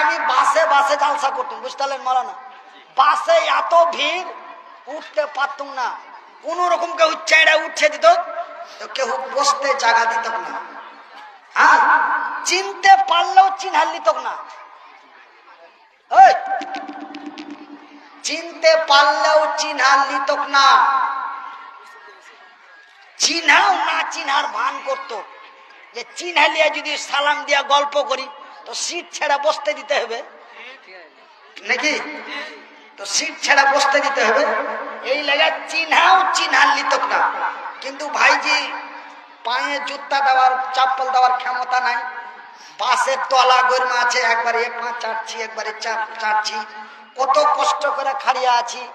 আমি বাসে বাসে জালসা করতাম, বুঝতে পারলেন মালানা? বাসে এত ভিড়, উঠতে পারতুম না। কোন রকম কেউ চেড়ে উঠে দিত কেউ বসতে জায়গা দিত না। হ্যাঁ? চিনতে পারলেও চিনহার দিত না। চিনতে পারলেও চিনহার দিত না। চিনহাও না, চিনহার ভান করতো। যে চিনহালিয়া যদি সালাম দিয়া গল্প করি তো সিট ছেড়া বসতে দিতে হবে। নাকি? তো সিট ছেড়া বসতে দিতে হবে। এই লেগে চিনহাও চিনহার লিতক না। কিন্তু ভাইজি পায়ে জুতা দেওয়ার চাপ্পল দেওয়ার ক্ষমতা নাই। বাসের তলা গরমা আছে, একবারে পা চাটছি, একবারে চাপ চাটছি। কত কষ্ট করে খাড়িয়া আছি।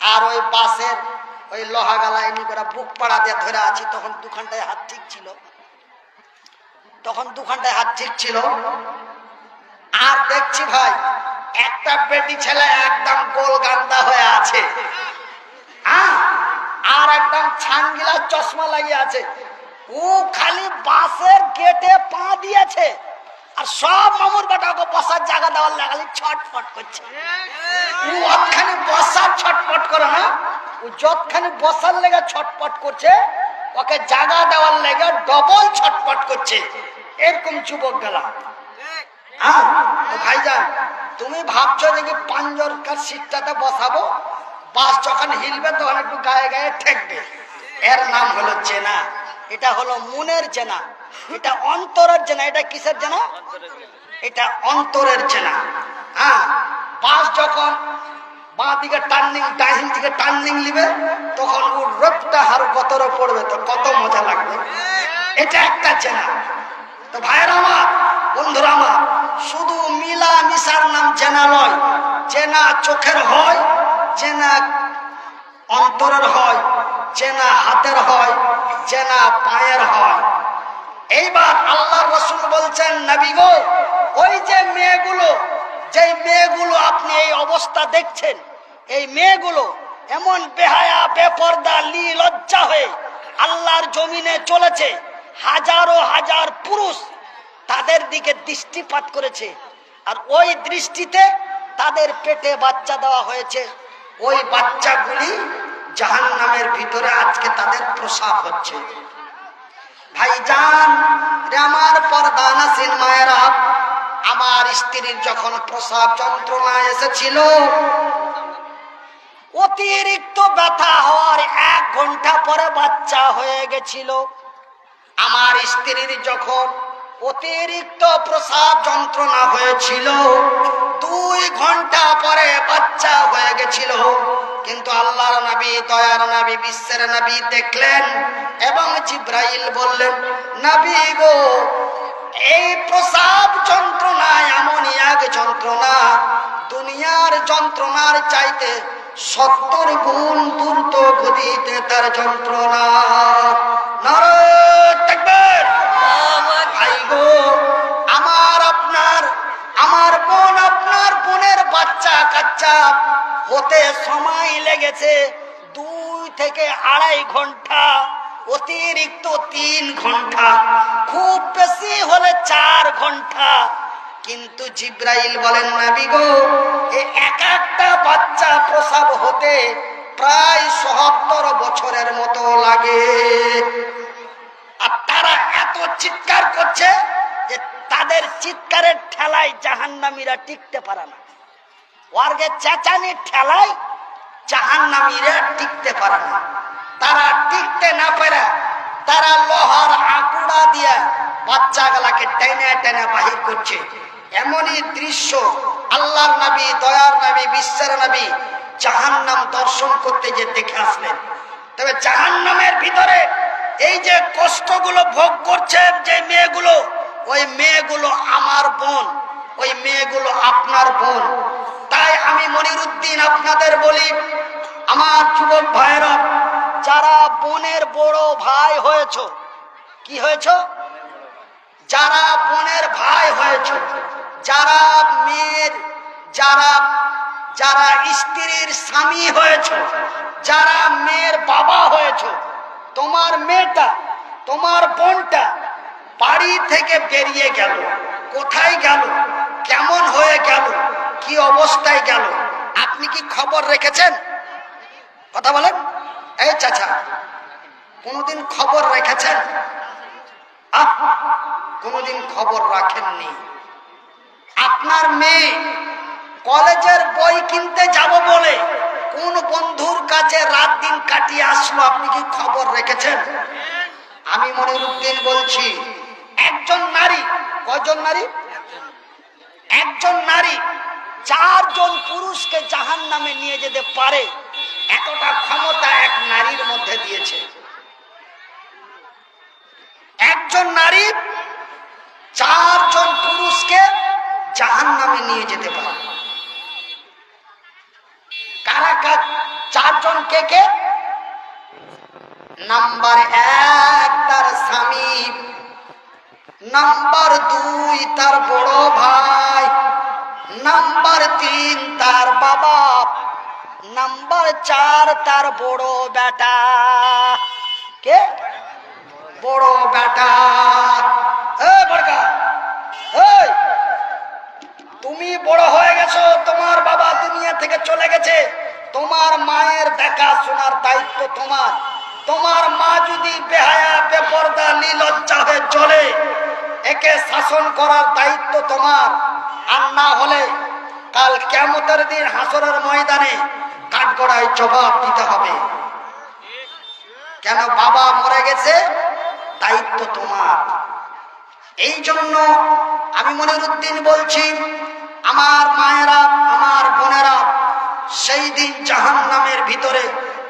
আর ওই বাসের ওই লোহা গালা এমনি করে বুক পাড়া দিয়ে ধরে আছি, তখন দুখানটায় হাত ঠিক ছিল। তখন দুখানটায় হাত ঠিক ছিল। আর দেখছি ভাই একটা বেটি ছেলে একদম গোল গান্দা হয়ে আছে। আহ, আর একদম ছানগিলা চশমা লাগিয়ে আছে। ও খালি বাসের গেটে পা দিয়েছে আর সব মামুর বেটাকে বসার জায়গা দেওয়ার লাগালি ছটফট করছে। ও অতখানি বসার ছটফট করে না ও যতখানি বসার লেগে ছটফট করছে ওকে জায়গা দেওয়ার লেগে ডবল ছটফট করছে। এরকম যুবক গেলা হ্যাঁ ভাইজান, তুমি ভাবছ কি পাঞ্জরকার সিটটাতে বসাবো? বাস যখন হিলবে তখন একটু গায়ে গায়ে ঠেকবে। এর নাম হলো চেনা এটা হলো মনের চেনা এটা অন্তরের চেনা এটা কিসের চেনা এটা অন্তরের চেনা হ্যাঁ বাস যখন বাঁ দিকে টার্নিং ডাইন দিকে টার্নিং নিবে, তখন ওর রোদটা হার গতরে পড়বে। তো কত মজা লাগবে। এটা একটা চেনা তো ভাইয়ের আমার, বন্ধুরা আমার শুধু মিলা মিশার নাম চেনা নয় চেনা চোখের হয় চেনা অন্তরের হয় চেনা হাতের হয় চেনা পায়ের হয়। এইবার আল্লাহ রসুল বলছেন, নবী গো, ওই যে মেয়েগুলো যে মেয়েগুলো আপনি এই অবস্থা দেখছেন, এই মেয়েগুলো এমন বেহায়া, বেপর্দা লি লজ্জা হয়ে আল্লাহর জমিনে চলেছে। হাজারো হাজার পুরুষ তাদের দিকে দৃষ্টিপাত করেছে। আর ওই দৃষ্টিতে তাদের পেটে বাচ্চা দেওয়া হয়েছে। ওই বাচ্চাগুলি জাহান নামের ভিতরে আজকে তাদের প্রসাব হচ্ছে। ভাইজান, রে আমার পর্দা নাসিন মায়েরা, আমার স্ত্রীর যখন প্রসাব যন্ত্রণা এসেছিল, অতিরিক্ত ব্যথা হওয়ার এক ঘণ্টা পরে বাচ্চা হয়ে গেছিল। আমার স্ত্রীর যখন অতিরিক্ত প্রসাব যন্ত্রণা হয়েছিল। দুই ঘণ্টা পরে বাচ্চা হয়ে গেছিল। কিন্তু আল্লাহর নবী, দয়ার নবী, বিশ্বের নবী দেখলেন এবং জিব্রাইল বললেন, নবী গো, এই প্রসাব যন্ত্রণা এমনই এক যন্ত্রণা। দুনিয়ার যন্ত্রণার চাইতে সত্তর গুণ দ্রুত গতিতে তার যন্ত্রণা। ভাই গো, আমার আপনার, আমার বোন আপনার বোনের বাচ্চা কাচ্চা হতে সময় লেগেছে দুই থেকে আড়াই ঘণ্টা, অতিরিক্ত তিন ঘণ্টা, খুব বেশি হলে চার ঘণ্টা। কিন্তু জিব্রাইল বলেন না বিগো এই এক একটা বাচ্চা প্রসাব হতে প্রায় সহত্তর বছরের মতো লাগে। আর তারা এত চিৎকার করছে যে তাদের চিৎকারের ঠেলায় জাহান্নামীরা টিকতে পারে না। ওয়ার্গে চেঁচানির ঠেলায় জাহান্নামীরা টিকতে পারে না। তারা টিকতে না পারে, তারা লোহার আকুড়া দিয়ে বাচ্চাগুলাকে টেনে টেনে বাহির করছে। এমনই দৃশ্য আল্লাহর নবী, দয়ার নবী, বিশ্বের নবী জাহান্নাম দর্শন করতে যে দেখে আসলেন। তবে জাহান্নামের ভিতরে এই যে কষ্টগুলো ভোগ করছে যে মেয়েগুলো, ওই মেয়েগুলো আমার বোন, ওই মেয়েগুলো আপনার বোন। তাই আমি মনিরুদ্দিন আপনাদের বলি, আমার যুবক ভাইরা যারা বোনের বড় ভাই হয়েছ, কি হয়েছ? যারা বোনের ভাই হয়েছ, যারা মেয়ের, যারা যারা স্ত্রীর স্বামী হয়েছ, যারা মেয়ের বাবা হয়েছ তোমার মেয়েটা, তোমার বোনটা বাড়ি থেকে বেরিয়ে গেল। কোথায় গেল? কেমন হয়ে গেল? কি অবস্থায় গেল? আপনি কি খবর রেখেছেন? কথা বলেন। এই চাচা, কোনোদিন খবর রেখেছেন? আহ, কোনোদিন খবর রাখেননি। আপনার মেয়ে কলেজের বই কিনতে যাব বলে কোন বন্ধুর কাছে রাত দিন কাটিয়ে আসলো, আপনি কি খবর রেখেছেন? আমি মনে মনিরুদ্দিন বলছি, একজন নারী, কয়জন নারী? একজন নারী, চারজন পুরুষকে জাহান নামে নিয়ে যেতে পারে, এতটা ক্ষমতা এক নারীর মধ্যে দিয়েছে। একজন নারী, চারজন পুরুষকে জাহান নামে নিয়ে যেতে পারে কারা কার চারজন কে কে? নাম্বার এক তার স্বামী, নাম্বার দুই তার বড় ভাই, নাম্বার তিন তার বাবা, নাম্বার চার তার বড় বেটা। কে? বড় বেটা। তুমি বড় হয়ে গেছো, তোমার বাবা দুনিয়া থেকে চলে গেছে। তোমার মায়ের দেখা শোনার দায়িত্ব তোমার। তোমার মা যদি বেহায়া, বেপর্দা লীলজ্জা হয়ে চলে, একে শাসন করার দায়িত্ব তোমার। আর না হলে কাল কেমতের দিন হাসরের ময়দানে কাঠগড়ায় জবাব দিতে হবে। কেন বাবা মরে গেছে? দায়িত্ব তোমার। এই জন্য আমি মনিরুদ্দিন বলছি, আমার মায়েরা, আমার বোনেরা সেই দিন জাহান নামের ভিতরে,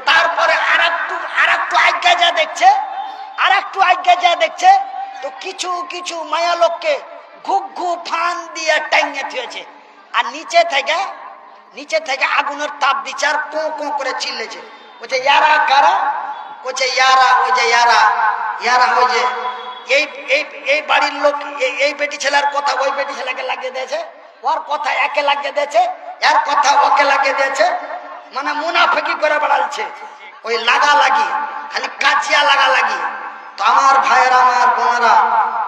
তারপরে আর একটু আর একটু আজ্ঞা যা দেখছে আর একটু আজ্ঞা যা দেখছে, তো কিছু কিছু মায়া লোককে ঘুক ঘু ফান দিয়ে টাইঙে থুয়েছে। আর নিচে থেকে নিচে থেকে আগুনের তাপ দিচ্ছে আর কো কো করে চিল্লেছে। বলছে, ইয়ারা কারা? বলছে, ইয়ারা, ওই যে ইয়ারা ইয়ারা ওই যে, এই এই বাড়ির লোক এই বেটি ছেলের কথা ওই বেটি ছেলেকে লাগিয়ে দিয়েছে। ওর কথা একে লাগিয়ে দিয়েছে, এর কথা ওকে লাগিয়ে দিয়েছে মানে মুনাফেকি করে বেড়াচ্ছে। ওই লাগা লাগি খালি কাচিয়া লাগা লাগি তো আমার ভাইয়েরা, আমার বোনেরা,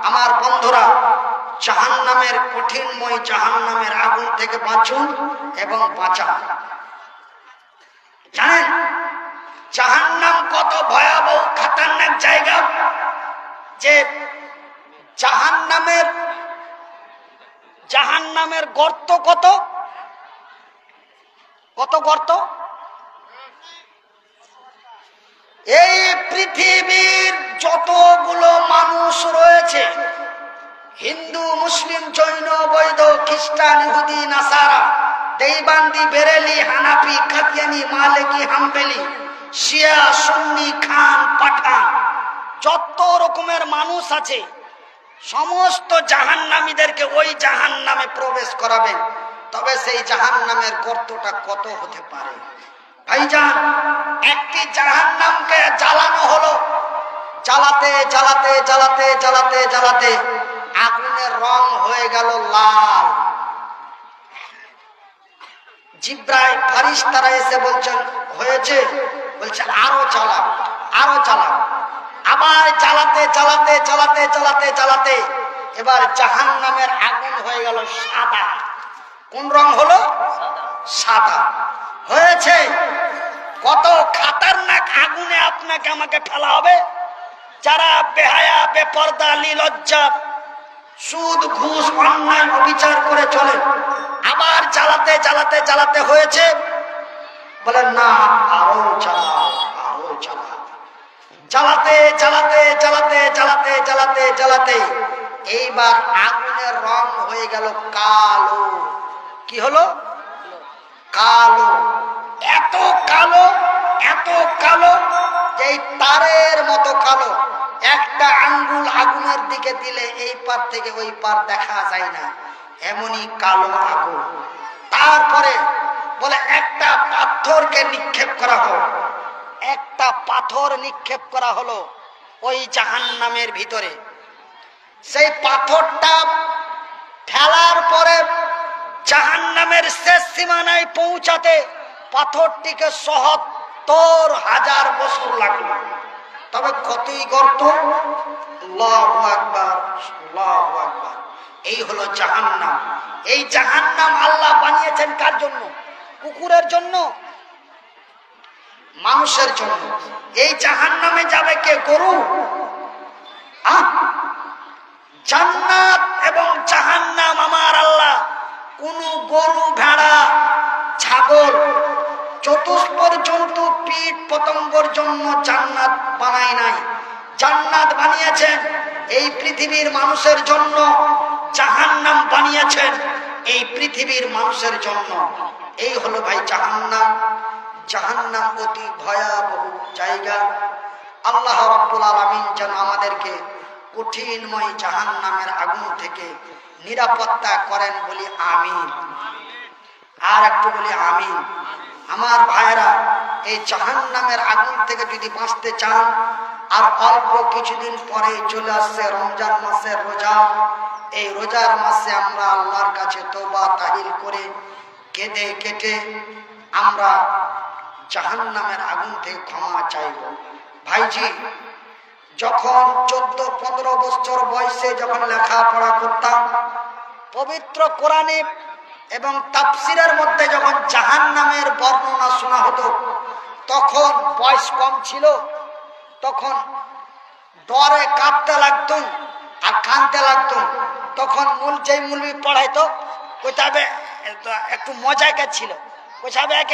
আমার বন্ধুরা জাহান নামের কঠিনময় জাহান নামের আগুন থেকে বাঁচুন এবং বাঁচান। জানেন, জাহান্নাম কত ভয়াবহ, খাতারনাক জায়গা যে জাহান্নামের জাহান্নামের গর্ত কত? কত গর্ত? এই পৃথিবীর যতগুলো মানুষ রয়েছে, হিন্দু, মুসলিম, জৈন, বৈধ, খ্রিস্টান, ইহুদি, নাসারা, দেইবান্দি, বেরেলি, হানাফি, কাতিয়ানি, মালিকি হাম্বেলি শিয়া, সুন্নি, খান, পাঠান, যত রকমের মানুষ আছে সমস্ত জাহান্নামীদেরকে ওই জাহান নামে প্রবেশ করাবেন তবে সেই জাহান নামের গর্তটা কত হতে পারে? ভাইজান, একটি জাহান নামকে জ্বালানো হলো। জ্বালাতে জ্বালাতে জ্বালাতে জ্বালাতে জ্বালাতে আগুনের রং হয়ে গেল লাল। জিব্রাই ফারিস তারা এসে বলছেন, হয়েছে? বলছে, আরও চালাও আরও চালাও আবার চালাতে চালাতে চালাতে চালাতে চালাতে এবার জাহান নামের আগুন হয়ে গেল সাদা। কোন রং হলো? সাদা। হয়েছে। কত খাতারনাক আগুনে আপনাকে, আমাকে ফেলা হবে? যারা বেহায়া, বেপর্দা, লীলজ্জা, সুদ, ঘুষ, অন্যায়, অবিচার করে চলে, আবার চালাতে চালাতে চালাতে হয়েছে? বলে, না আরও চালাও। চালাতে চালাতে চালাতে চালাতে চালাতে চালাতে। এইবার আগুনের রং হয়ে গেল কালো। কি হলো? কালো। এত কালো এত কালো এই তারের মতো কালো। একটা আঙ্গুল আগুনের দিকে দিলে এই পার থেকে ওই পার দেখা যায় না। এমনই কালো আগুন। তারপরে বলে একটা পাথরকে নিক্ষেপ করা হলো একটা পাথর নিক্ষেপ করা হলো ওই জাহান নামের ভিতরে। সেই পাথরটা ফেলার পরে জাহান নামের শেষ সীমানায় পৌঁছাতে পাথরটিকে সহত্তর হাজার বছর লাগল। তবে কতই গর্ত। এই হলো জাহান্নাম। এই জাহান্নাম আল্লাহ বানিয়েছেন কার জন্য? কুকুরের জন্য? মানুষের জন্য। এই জাহান নামে যাবে কে? গরু? জান্নাত এবং জাহান্নাম আমার আল্লাহ। কোন গরু, ভেড়া, ছাগল, চতুষ্পর জন্তু কীট পতঙ্গর জন্য জান্নাত বানায় নাই। জান্নাত বানিয়েছেন এই পৃথিবীর মানুষের জন্য। জাহান্নাম বানিয়েছেন এই পৃথিবীর মানুষের জন্য। এই হলো ভাই জাহান্নাম। জাহান্নাম অতি ভয়াবহ জায়গা। আল্লাহ রব্বুল আলমিন যেন আমাদেরকে কঠিনময় জাহান্নামের আগুন থেকে নিরাপত্তা করেন বলি আমিন। আর একটু বলি আমিন। আমার ভাইরা এই জাহান্নামের আগুন থেকে যদি বাঁচতে চান, আর অল্প কিছুদিন পরে চলে আসছে রমজান মাসের রোজা, এই রোজার মাসে আমরা আল্লাহর কাছে তোবা তাহিল করে কেঁদে কেটে আমরা জাহান্নামের আগুন থেকে ক্ষমা চাইব। ভাইজি, যখন চোদ্দ, পনেরো বছর বয়সে যখন লেখাপড়া করতাম, পবিত্র কোরআনে এবং তাফসিরের মধ্যে যখন জাহান নামের বর্ণনা শোনা হতো, তখন বয়স কম ছিল, তখন ডরে কাঁপতে লাগতো আর কানতে লাগতো। তখন মূল যেই মুলবি পড়াইতো কোথাবে একটু মজাকে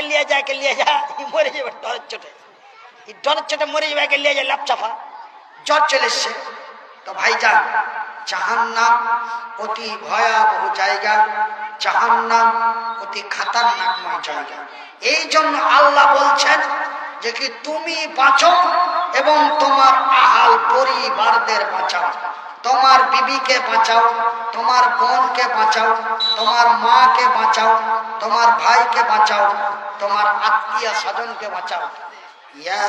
লিয়ে যা মরে লিয়ে চলে তো ভাইজান অতি ভয়াবহ জায়গা। অতি এই জন্য আল্লাহ বলছেন যে কি তুমি বাঁচো এবং তোমার আহাল পরিবারদের বাঁচাও। তোমার বিবিকে বাঁচাও, তোমার বোনকে বাঁচাও, তোমার মাকে বাঁচাও তোমার ভাইকে বাঁচাও তোমার আত্মীয় স্বজনকে বাঁচাও। ইয়া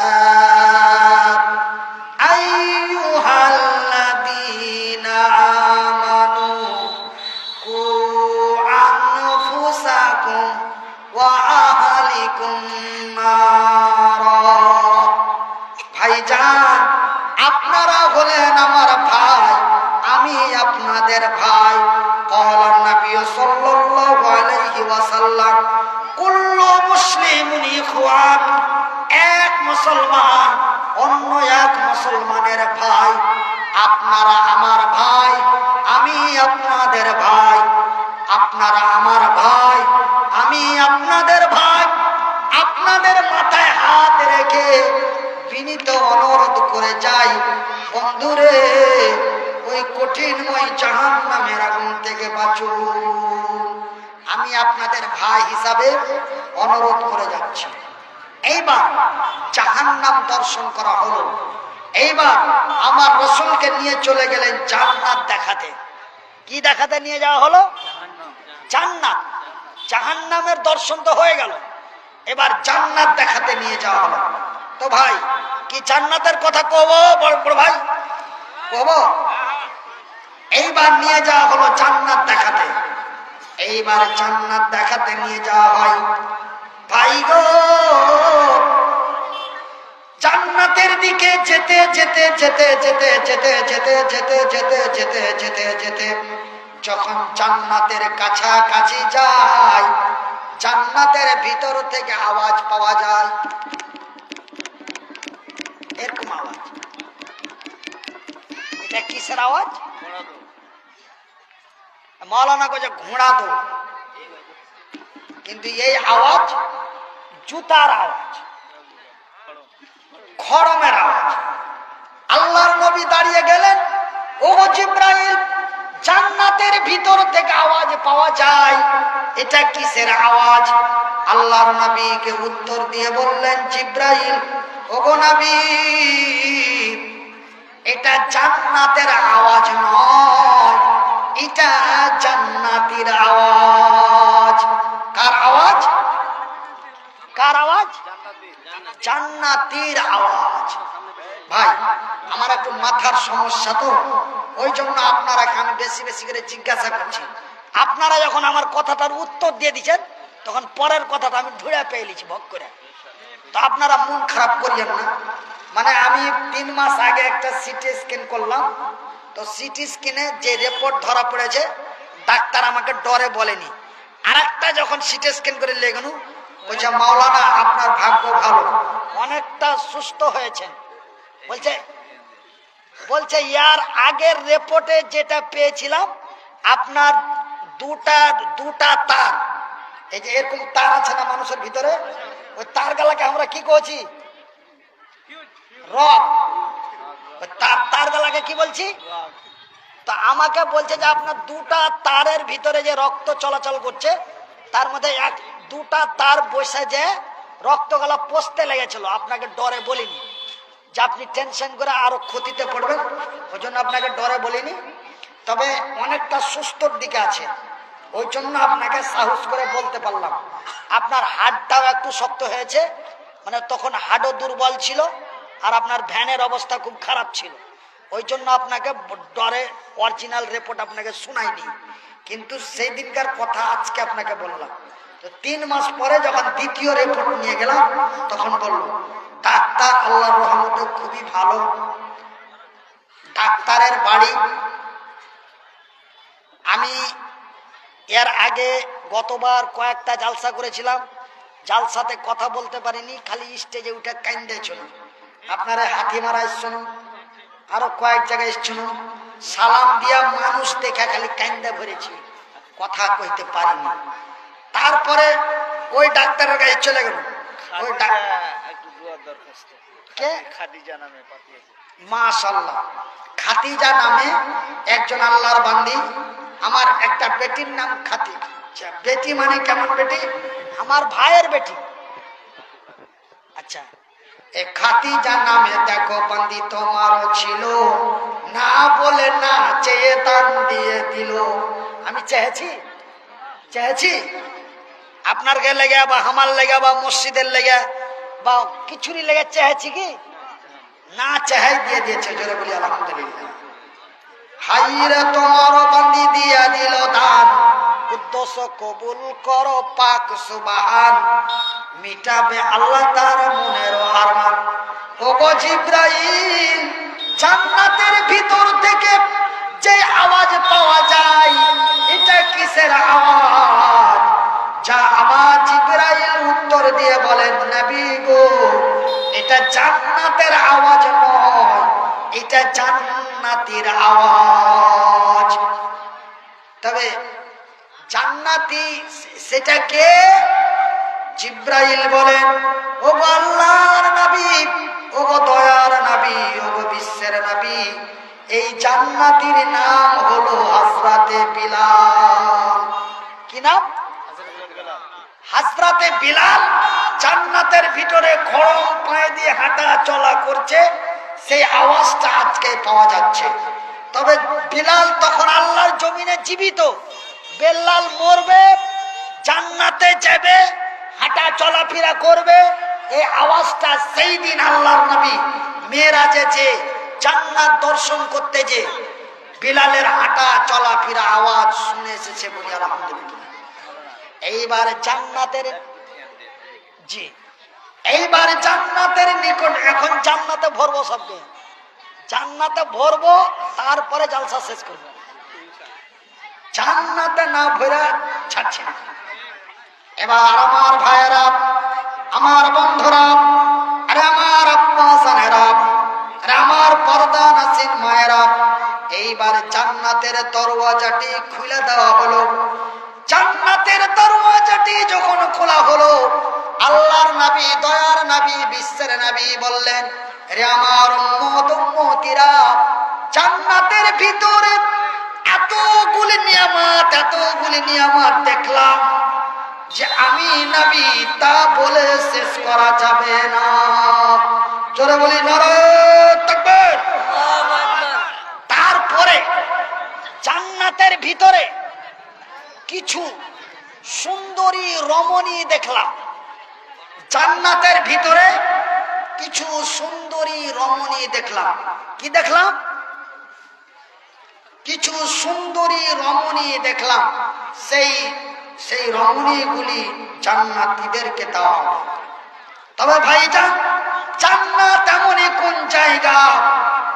ভাইজান আপনারা হলেন আমার ভাই ওয়াসাল্লাম কুল্লু মুসলিমুন ইখওয়ান, এক মুসলমান, অন্য এক মুসলমানের ভাই। আপনারা আমার ভাই, আমি আপনাদের ভাই। আপনারা আমার ভাই, আমি আপনাদের ভাই। আপনাদের মাথায় হাত রেখে বিনীত অনুরোধ করে যাই। বন্ধুরে, ওই কঠিনময় জাহান নামের আগুন থেকে বাঁচুন। আমি আপনাদের ভাই হিসাবে অনুরোধ করে যাচ্ছি। এইবার জাহান্নাম দর্শন করা হলো। এইবার আমার রসুলকে নিয়ে চলে গেলেন জান্নাত দেখাতে। কি দেখাতে নিয়ে যাওয়া হলো? জান্নাত। জাহান্নামের দর্শন তো হয়ে গেল। এবার জান্নাত দেখাতে নিয়ে যাওয়া হলো। তো ভাই, কি জান্নাতের কথা কব? বড় ভাই, কব? এইবার নিয়ে যাওয়া হলো জান্নাত দেখাতে। এইবার জান্নাত দেখাতে নিয়ে যাওয়া হয় ভাই গো জান্নাতের দিকে যেতে যেতে যেতে যেতে যেতে যেতে যেতে যেতে যেতে যেতে যেতে যখন জান্নাতের কাছাকাছি যায় জান্নাতের ভিতর থেকে আওয়াজ পাওয়া যায় এরকম আওয়াজ এটা কিসের আওয়াজ মৌলানা কো ঘোড়া দো কিন্তু এই আওয়াজ জুতার আওয়াজ খরমের আওয়াজ। আল্লাহর নবী দাঁড়িয়ে গেলেন ও জিব্রাইল, জান্নাতের ভিতর থেকে আওয়াজ পাওয়া যায়। এটা কিসের আওয়াজ? আল্লাহর নবীকে উত্তর দিয়ে বললেন, জিব্রাইল, ওগো নবী, এটা জান্নাতের আওয়াজ নয়। এটা জান্নাতির আওয়াজ। কার আওয়াজ? কার আওয়াজ? জান্নাতির আওয়াজ। ভাই, আমার একটু মাথার সমস্যা তো। ওই জন্য আপনারা আমি বেশি বেশি করে জিজ্ঞাসা করছি। আপনারা যখন আমার কথাটার উত্তর দিয়ে দিচ্ছেন, তখন পরের কথাটা আমি ধুয়ে পেয়ে লিছি ভোগ করে। তো আপনারা মন খারাপ করিয়েন না। মানে আমি তিন মাস আগে একটা সিটি স্ক্যান করলাম। তো সিটি স্ক্যানে যে রিপোর্ট ধরা পড়েছে, ডাক্তার আমাকে ডরে বলেনি। আর একটা যখন সিটি স্ক্যান করে লেগানো বলছে, মাওলানা, আপনার ভাগ্য ভালো। অনেকটা সুস্থ হয়েছেন। বলছে বলছে, ইয়ার আগের রিপোর্টে যেটা পেয়েছিলাম, আপনার দুটা দুটা তার। এই যে এরকম তার আছে না মানুষের ভিতরে, ওই তার গালাকে আমরা কি করছি রক তার তার গালাকে কি বলছি? তো আমাকে বলছে যে আপনার দুটা তারের ভিতরে যে রক্ত চলাচল করছে, তার মধ্যে এক, দুটা তার বসে যে রক্তগুলা পচতে লেগেছিল, আপনাকে ডরে বলিনি। যে আপনি টেনশন করে আরও ক্ষতিতে পড়বেন ওই জন্য আপনাকে ডরে বলিনি। তবে অনেকটা সুস্থর দিকে আছে ওই জন্য আপনাকে সাহস করে বলতে পারলাম। আপনার হাড়টাও একটু শক্ত হয়েছে মানে তখন হাড়ও দুর্বল ছিল। আর আপনার ভ্যানের অবস্থা খুব খারাপ ছিল। ওই জন্য আপনাকে ডরে অরিজিনাল রিপোর্ট আপনাকে শোনায়নি কিন্তু সেই দিনকার কথা আজকে আপনাকে বললাম। তো তিন মাস পরে যখন দ্বিতীয় রিপোর্ট নিয়ে গেলাম, তখন বলল, ডাক্তার আল্লাহর রহমতে খুবই ভালো। ডাক্তারের বাড়ি, আমি এর আগে গতবার কয়েকটা জালসা করেছিলাম। জালসাতে কথা বলতে পারিনি, খালি স্টেজে উঠে কান্দে ছিল আপনারা হাতি মারা এসছেন আরও কয়েক জায়গায় এসছেন সালাম দিয়া মানুষ দেখা খালি কান্দে ভরেছি কথা কইতে পারিনি। তারপরে ওই ডাক্তারের কাছে চলে গেল। ওই কে? খাদিজা নামে মাশাল্লাহ খাতিজা নামে একজন আল্লাহর বান্দি আমার একটা বেটির নাম খাতি আচ্ছা, বেটি মানে কেমন বেটি? আমার ভাইয়ের বেটি। আচ্ছা এ খাতিজা নামে দেখো বান্দি তোমারও ছিল। না বলে না চেয়ে দিয়ে দিল। আমি চেয়েছি চেয়েছি। আপনার গে লেগে বা আমার লেগে বা মসজিদের লেগে বা কিছুরই লেগে চেয়েছি কি? না চাহাই দিয়ে দিয়েছে জোরে বলি, আলহামদুলিল্লাহ। হাইরে তোমার বান্দি দিয়া দিল দান। উদ্দেশ্য কবুল করো, পাক সুবাহান। মিটাবে আল্লাহ তার মনের আরমান। ওগো জিব্রাইল, জান্নাতের ভিতর থেকে যে আওয়াজ পাওয়া যায়, এটা কিসের আওয়াজ? যা আবার জিব্রাইল উত্তর দিয়ে বলেন, নবী গো, এটা জান্নাতের আওয়াজ নয়, এটা জান্নাতের আওয়াজ। তবে জান্নাতি সে- সেটা কে জিব্রাইল বলেন ও আল্লাহর নবী ও দয়ার নবী ও বিশ্বের নবী, এই জান্নাতির নাম হলো হযরতে বিলাল। কি নাম? হাজরাতে বিলাল জান্নাতের ভিতরে খড়ম পায়ে দিয়ে হাঁটা চলা করছে, সেই আওয়াজটা আজকে পাওয়া যাচ্ছে। তবে বিলাল তখন আল্লাহর জমিনে জীবিত। বেল্লাল মরবে, জান্নাতে যাবে, হাঁটা চলাফেরা করবে। এই আওয়াজটা সেই দিন আল্লাহর নবী মেয়েরাজে যে জান্নাত দর্শন করতে যে বিলালের হাঁটা চলাফেরা আওয়াজ শুনে এসেছে বলি আলহামদুলিল্লাহ। এইবার জান্নাতের জি, এইবার জান্নাতের নিকট, এখন জান্নাতে ভরবো সবকে। জান্নাতে ভরবো, তারপরে জালসা শেষ করব। জান্নাতে না ভরা ছাড়ছে এবার আমার ভাইয়েরা, আমার বন্ধুরা, আরে আমার আরে আমার পর্দা নাসিন মায়েরা, এইবার জান্নাতের দরওয়াজাটি খুলে দেওয়া হলো। জান্নাতের দরওয়াজাটি যখন খোলা হলো, আল্লাহর নবী, দয়ার নবী, বিশ্বের নবী বললেন, রে আমার উম্মত, উম্মতিরা, জান্নাতের ভিতরে এতগুলি নিয়ামত এতগুলি নিয়ামত দেখলাম যে আমি নবী তা বলে শেষ করা যাবে না। জোরে বলি নরে তারপরে জান্নাতের ভিতরে কিছু সুন্দরী রমণী দেখলাম। জান্নাতের ভিতরে কিছু সুন্দরী রমণী দেখলাম। কি দেখলাম? কিছু সুন্দরী রমণী দেখলাম। সেই সেই রমণীগুলি জান্নাতিদেরকে দেওয়া তবে ভাইজান, জান্নাত এমনই কোন জায়গা